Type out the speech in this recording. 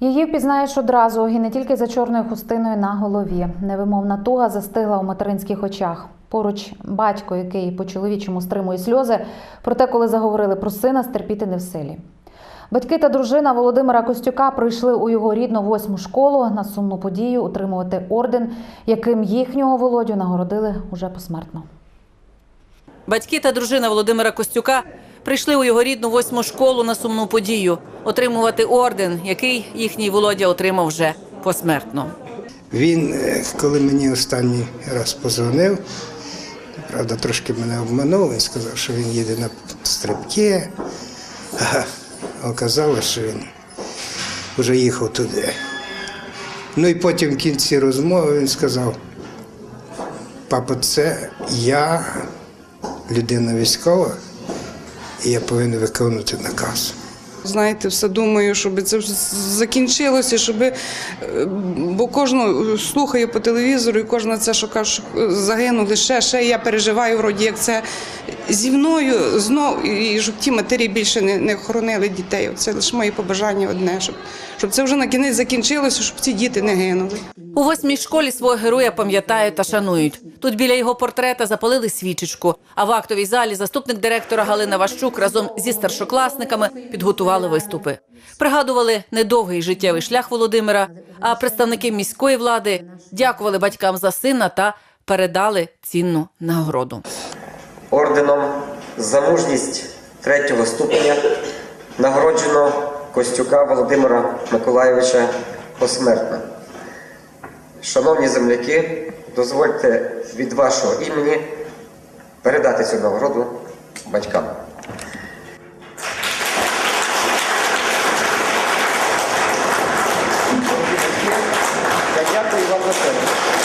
Її впізнаєш одразу і не тільки за чорною хустиною на голові. Невимовна туга застигла у материнських очах. Поруч батько, який по чоловічому стримує сльози, проте, коли заговорили про сина, стерпіти не в силі. Батьки та дружина Володимира Костюка прийшли у його рідну восьму школу на сумну подію утримувати орден, яким їхнього Володю нагородили уже посмертно. Батьки та дружина Володимира Костюка прийшли у його рідну восьму школу на сумну подію отримувати орден, який їхній Володя отримав вже посмертно. Він, е, коли мені останній раз позвонив, правда, трошки мене обманув, він сказав, що він їде на стрибки. А оказалось, що він вже їхав туди. Ну і потім в кінці розмови він сказав: папа, це я людина військова, і я повинен виконувати наказ. Знаєте, все думаю, щоб це закінчилося, щоб е, бо кожну слухаю по телевізору, і кожна це, що каже, що загинули ще, ще я переживаю, вроді як це зі мною знов, і щоб ті матері більше не, не хоронили дітей. Це лише моє побажання одне, щоб, щоб це вже на кінець закінчилося, щоб ці діти не гинули. У восьмій школі свого героя пам'ятають та шанують. Тут біля його портрета запалили свічечку. А в актовій залі заступник директора Галина Ващук разом зі старшокласниками підготували виступи. Пригадували недовгий життєвий шлях Володимира. А представники міської влади дякували батькам за сина та передали цінну нагороду. орденом за мужність третього ступеня нагороджено Костюка Володимира Миколайовича посмертно. Шановні земляки, дозвольте від вашого імені передати цю нагороду батькам. Я дякую вам за це.